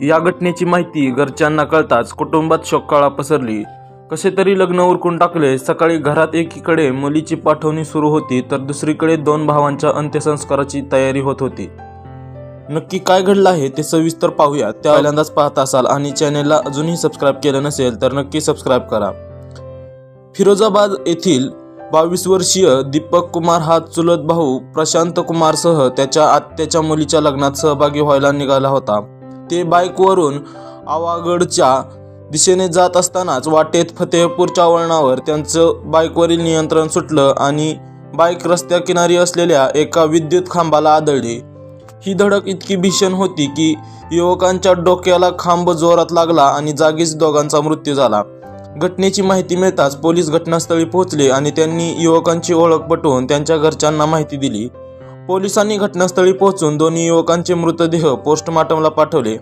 या घटनेची माहिती घरच्यांना कळताच कुटुंबात शोककाळा पसरली. कसे तरी लग्न उरकून टाकले. सकाळी घरात एकीकडे मुलीची पाठवणी सुरू होती तर दुसरीकडे दोन भावांच्या अंत्यसंस्काराची तयारी होत होती. नक्की काय घडलं आहे ते सविस्तर पाहूया. त्या पहिल्यांदाच पाहत असाल आणि चॅनेलला अजूनही सबस्क्राईब केलं नसेल तर नक्की सबस्क्राईब करा. फिरोजाबाद येथील बावीस वर्षीय दीपक कुमार हा चुलत भाऊ प्रशांत कुमारसह त्याच्या आत्याच्या मुलीच्या लग्नात सहभागी व्हायला निघाला होता. ते बाईकवरून आवागडच्या दिशेने जात असतानाच वाटेत फतेहपूरच्या वळणावर त्यांचं बाईकवरील नियंत्रण सुटलं आणि बाईक रस्त्या किनारी असलेल्या एका विद्युत खांबाला आदळली. ही धडक इतकी भीषण होती की युवकांच्या डोक्याला खांब जोरात लागला आणि जागीच दोघांचा मृत्यू झाला. घटनेची माहिती मिळताच पोलीस घटनास्थळी पोहोचले आणि त्यांनी युवकांची ओळख पटवून त्यांच्या घरच्यांना माहिती दिली. पोलिसांनी घटनास्थळी पोहोचून दोन्ही युवकांचे मृतदेह पोस्टमार्टमला पाठवले.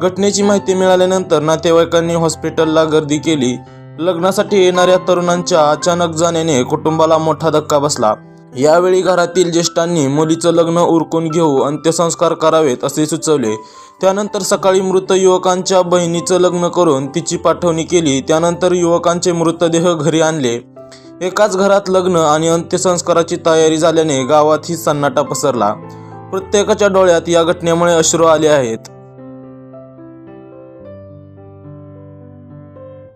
घटनेची माहिती मिळाल्यानंतर नातेवाईकांनी हॉस्पिटलला गर्दी केली. लग्नासाठी येणाऱ्या तरुणांच्या अचानक जाण्याने कुटुंबाला मोठा धक्का बसला. यावेळी घरातील ज्येष्ठांनी मुलीचं लग्न उरकून घेऊ अंत्यसंस्कार करावेत असे सुचवले. त्यानंतर सकाळी मृत युवकांच्या बहिणीचं लग्न करून तिची पाठवणी केली. त्यानंतर युवकांचे मृतदेह घरी आणले. एकाच घरात लग्न आणि अंत्यसंस्काराची तयारी झाल्याने गावात ही सन्नाटा पसरला. प्रत्येकाच्या डोळ्यात या घटनेमुळे अश्रू आले आहेत.